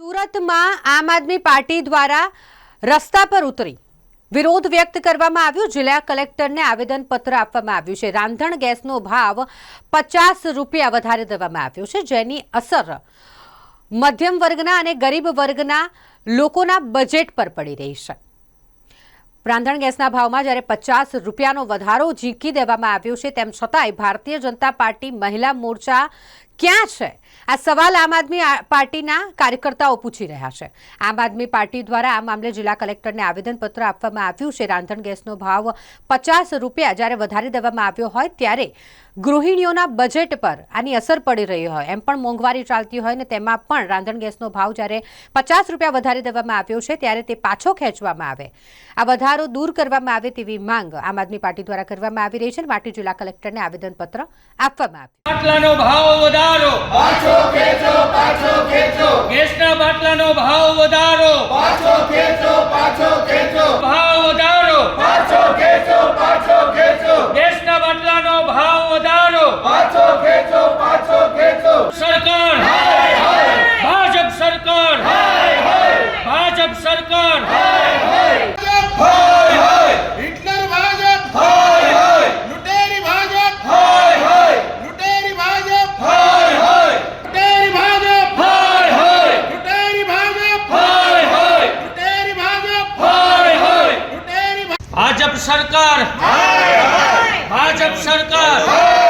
સુરતમાં આમ આદમી પાર્ટી દ્વારા રસ્તા પર ઉતરી વિરોધ વ્યક્ત કરવામાં આવ્યો. જિલ્લા કલેક્ટરને આવેદનપત્ર આપવામાં આવ્યું છે. રાંધણ ગેસનો ભાવ પચાસ રૂપિયા વધારે દેવામાં આવ્યો છે, જેની અસર મધ્યમ વર્ગના અને ગરીબ વર્ગના લોકોના બજેટ પર પડી રહી છે. રાંધણ ગેસના ભાવમાં જ્યારે પચાસ રૂપિયાનો વધારો ઝીંકી દેવામાં આવ્યો છે, તેમ છતાંય ભારતીય જનતા પાર્ટી મહિલા મોરચા ક્યાં છે? આ સવાલ આમ આદમી પાર્ટીના કાર્યકર્તાઓ પૂછી રહ્યા છે. આમ આદમી પાર્ટી દ્વારા આ મામલે જિલ્લા કલેક્ટરને આવેદનપત્ર આપવામાં આવ્યું છે. રાંધણ ગેસનો ભાવ પચાસ રૂપિયા જ્યારે વધારી દેવામાં આવ્યો હોય ત્યારે ગૃહિણીઓના બજેટ પર આની અસર પડી રહી હોય. એમ પણ મોંઘવારી ચાલતી હોય ને તેમાં પણ રાંધણ ગેસનો ભાવ જ્યારે પચાસ રૂપિયા વધારી દેવામાં આવ્યો છે ત્યારે તે પાછો ખેંચવામાં આવે. આ વધારો દૂર કરવામાં આવે તેવી માંગ આમ આદમી પાર્ટી દ્વારા કરવામાં આવી રહી છે માટે જિલ્લા કલેક્ટરને આવેદનપત્ર આપવામાં આવ્યું. વધારો. પાછો ખેંચો પાછો ખેંચો. ગેસના બાટલાનો ભાવ વધારો. પાછો ખેંચો પાછો ખેંચો. ભાજપ સરકાર. ભાજપ સરકાર.